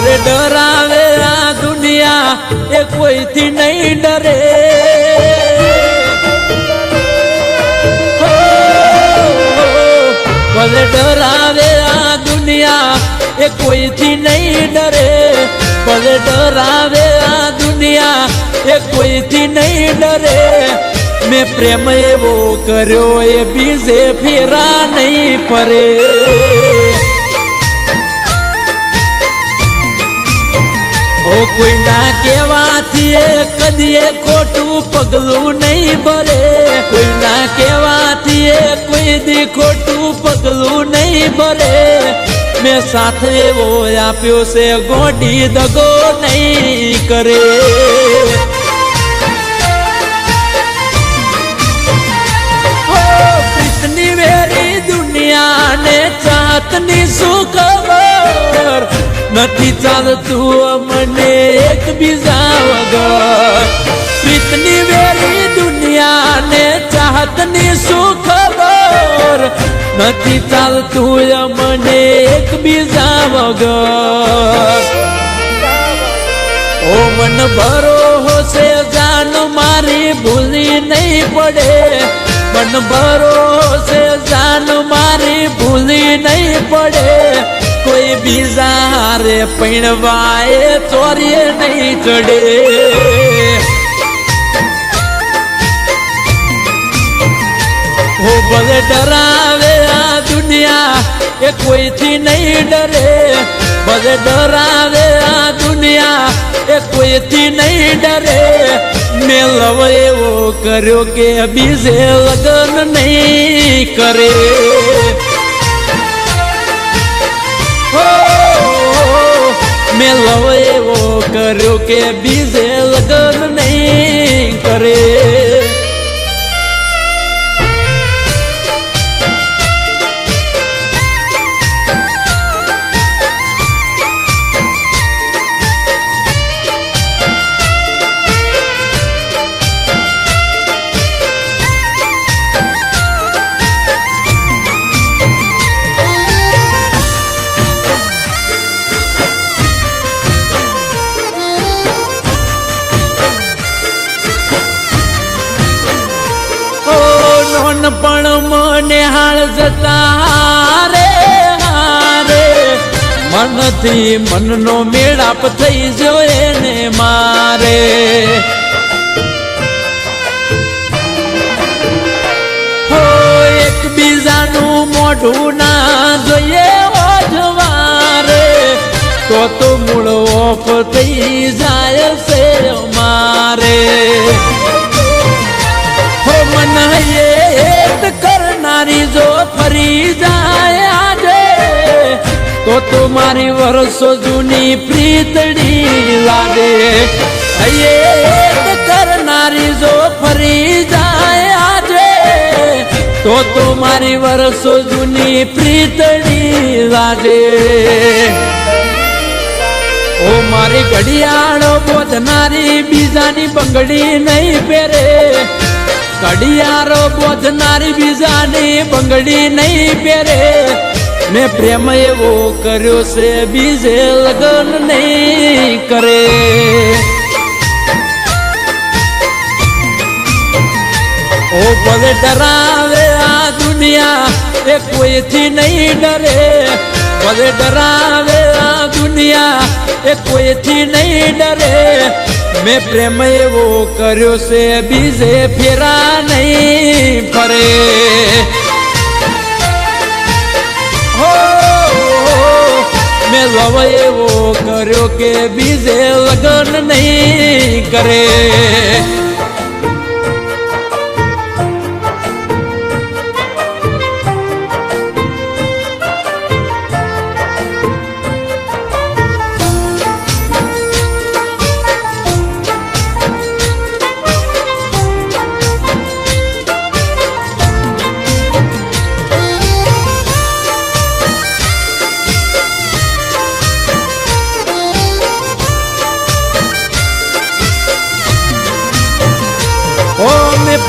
ભલે ડરાવે આ દુનિયા એ કોઈથી નહીં ડરે હો, ભલે ડરાવે આ દુનિયા એ કોઈથી નહીં ડરે ભલે ડરાવે આ દુનિયા એ કોઈથી નહીં ડરે મેં પ્રેમ એવો કર્યો એ બીજે ફેરા નહીં ફરે ઓ કોઈ ના કેવાથી એ કદીએ ખોટું પગલું નહીં ભરે કોઈ ના કેવાથી એ કોઈ દી ખોટું પગલું નહીં ભરે મેં સાથ એવો આપ્યો છે ગોડી દગો નહીં કરે હો, પ્રીતની વેરી દુનિયાને ચાતની શું ખબર નથી ચાલતું મને એક બીજા વગર. પ્રીતની વેરી દુનિયાને ચાહતની શું ખબર? નથી ચાલતું મને એક બીજા વગર. ઓ મન ભરો છે જાન મારી ભૂલી નહીં પડે. મન ભરો છે જાન મારી ભૂલી નહીં પડે. બીજા હારે પૈણવાએ ચોરીએ નહીં ચડે હો ભલે ડરાવે આ દુનિયા એ કોઈથી નહીં ડરે ભલે ડરાવે આ દુનિયા એ કોઈથી નહીં ડરે મેં લવ એવો કર્યો કે બીજે લગ્ન નહીં કરે મેં લવ એવો કર્યો કે બીજે લગ્ન નહીં કરે. નોનપણ મને હાળ જતા રે હારે મનથી મનનો મેળાપ થઈ જો એને મારે. હો, એકબીજાનું મોઢું ના જોઈએ ઓઢવારે તો તો મૂળ ઓફ થઈ જાય છે મારે. ફરી જાય આજે. તો તો મારી વર્ષો જૂની પ્રીતડી લાગે. હેત કરનારી જો ફરી જાય આજે. તો તો મારી વર્ષો જૂની પ્રીતડી લાગે. ઓ મારી ઘડિયાળો બોધનારી બીજાની બંગડી નહીં પહેરે. ઘડિયાળો બોધનારી બીજાની બંગડી નહીં પહેરે. મેં પ્રેમ એવો કર્યો છે, બીજે લગ્ન નહીં કરે. ઓ ભલે ડરાવે આ દુનિયા, એ કોઈથી નહીં ડરે. ભલે ડરાવે આ દુનિયા એ કોઈથી નહીં ડરે મેં પ્રેમ એવો કર્યો છે બીજે ફેરા નહીં ફરે હો મેં લવ એવો કર્યો કે બીજે લગ્ન નહીં કરે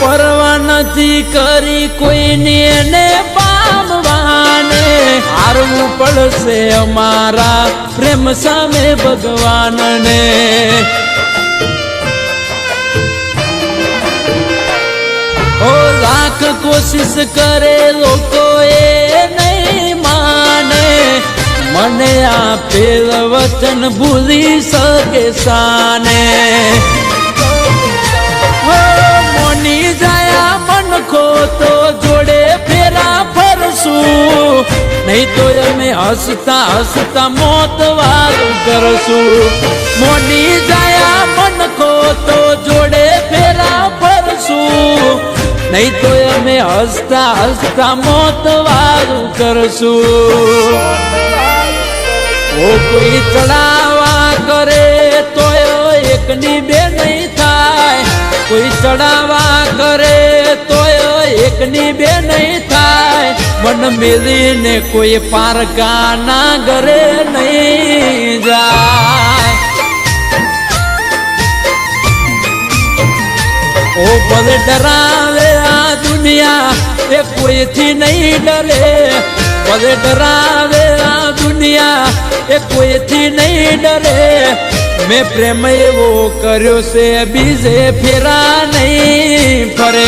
પરવા નથી કરી કોઈની ને પામવાને. હારવું પડશે અમારા પ્રેમ સામે ભગવાનને. ઓ લાખ કોશિશ કરે લોકો એ નહીં માને. મને આપેલ વચન ભૂલી શકે સાને. નહીં તો અમે હસતા હસતા મોત વારું કરશું. મોડી જાયા મન ખો તો જોડે ફેરા ફરશું નહીં તો અમે હસતા હસતા મોત વારું કરશું. ઓ કોઈ ચડાવા કરે તો એકની બે નહીં થાય. કોઈ ચડાવા કરે તો એકની બે નહીં થાય મન મેલીને કોઈ પારકા ના ઘરે નહીં જાય ઓ ભલે ડરાવે આ દુનિયા એ કોઈથી નહીં ડરે ભલે ડરાવે આ દુનિયા એ કોઈથી નહીં ડરે મેં પ્રેમ એવો કર્યો છે બીજે ફેરા નહીં ફરે